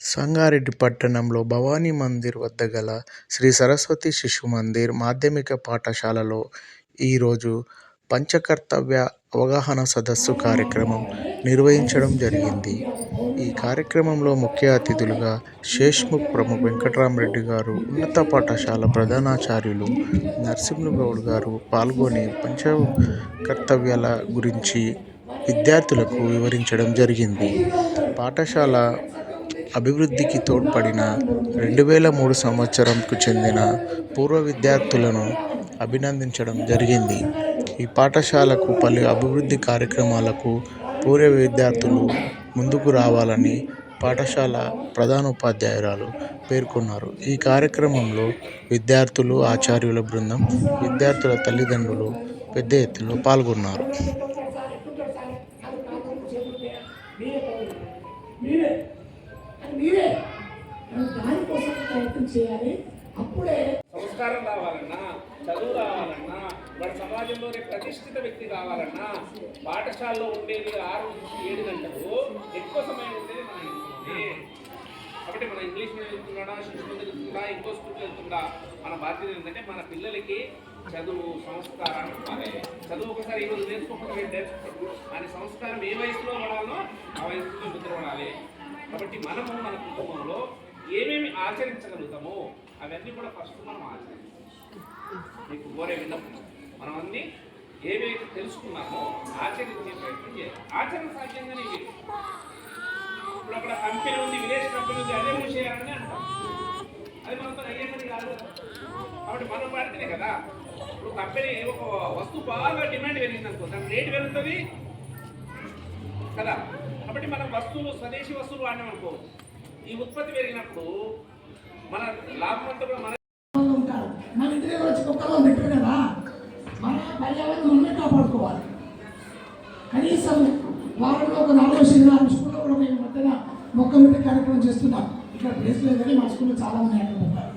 సంగారెడ్డి పట్టణంలో భవానీ మందిర్ వద్ద గల శ్రీ సరస్వతి శిశు మందిర్ మాధ్యమిక పాఠశాలలో ఈరోజు పంచకర్తవ్య అవగాహన సదస్సు కార్యక్రమం నిర్వహించడం జరిగింది. ఈ కార్యక్రమంలో ముఖ్య అతిథులుగా శేష్ముఖ్ ప్రముఖ్ వెంకటరామరెడ్డి గారు ఉన్నత పాఠశాల ప్రధానాచార్యులు నరసింహగౌడ్ గారు పాల్గొని పంచ కర్తవ్యాల గురించి విద్యార్థులకు వివరించడం జరిగింది. పాఠశాల అభివృద్ధికి తోడ్పడిన రెండు వేల మూడు సంవత్సరంకు చెందిన పూర్వ విద్యార్థులను అభినందించడం జరిగింది. ఈ పాఠశాలకు పలు అభివృద్ధి కార్యక్రమాలకు పూర్వ విద్యార్థులు ముందుకు రావాలని పాఠశాల ప్రధానోపాధ్యాయురాలు పేర్కొన్నారు. ఈ కార్యక్రమంలో విద్యార్థులు ఆచార్యుల బృందం విద్యార్థుల తల్లిదండ్రులు పెద్ద ఎత్తులో పాల్గొన్నారు. ప్రయత్నం చేయాలి. అప్పుడే సంస్కారం రావాలన్నా చదువు రావాలన్నా వాడు సమాజంలో ప్రతిష్ఠిత వ్యక్తి కావాలన్నా పాఠశాలలో ఉండేది ఆరు నుంచి ఏడు గంటలు ఎక్కువ సమయం ఉండేది మన కాబట్టి మన ఇంగ్లీష్ మీడియం వెళ్తున్నాడా శిక్షణ మందిర్ వెళ్తుందా ఇంకో స్కూల్ వెళ్తుందా మన బాధ్యత ఏంటంటే మన పిల్లలకి చదువు సంస్కారం అనే. చదువు ఒకసారి ఈరోజు నేర్చుకోకుండా రేపు నేర్చుకోకూడదు. సంస్కారం ఏ వయసులో పడాలో ఆ వయసులో ముద్రపడాలి కాబట్టి మనము మన కుటుంబంలో ఏమేమి ఆచరించగలుగుతామో అవన్నీ కూడా ఫస్ట్ మనం ఆచరించాలి. మీకు కోరే విన్నప్పుడు మనం అన్ని ఏవైతే తెలుసుకున్నామో ఆచరించే ప్రయత్నం చేయాలి. ఆచరణ సాధ్యంగానే ఇవి ఇప్పుడు అక్కడ కంపెనీ ఉంది విదేశీ కంపెనీ ఉంది అదే చేయాలని అంటాం అది మనతో అయ్యేది కాదు. కాబట్టి మనం వాడితేనే కదా. ఇప్పుడు కంపెనీ ఒక వస్తువు బాగా డిమాండ్ పెరిగింది అనుకో దాని రేటు పెరుగుతుంది కదా. కాబట్టి మనం వస్తువులు స్వదేశీ వస్తువులు వాడినాం అనుకో ఈ ఉత్పత్తి పెరిగినప్పుడు మన లాభం అంతా కూడా మన ఉంటారు. మన ఇంటి దగ్గర వచ్చి కుక్కలో పెట్టరు కదా. మన పర్యావరణం మనమే కాపాడుకోవాలి. కనీసం వారంలో ఒక నాలుగు శనివారం స్కూల్లో కూడా మేము మధ్యన మొక్క పెట్టే కార్యక్రమం చేస్తున్నాం. ఇక్కడ ప్లేస్ లేదు కానీ మా స్కూల్లో చాలా మంది అక్కడ ఉంటారు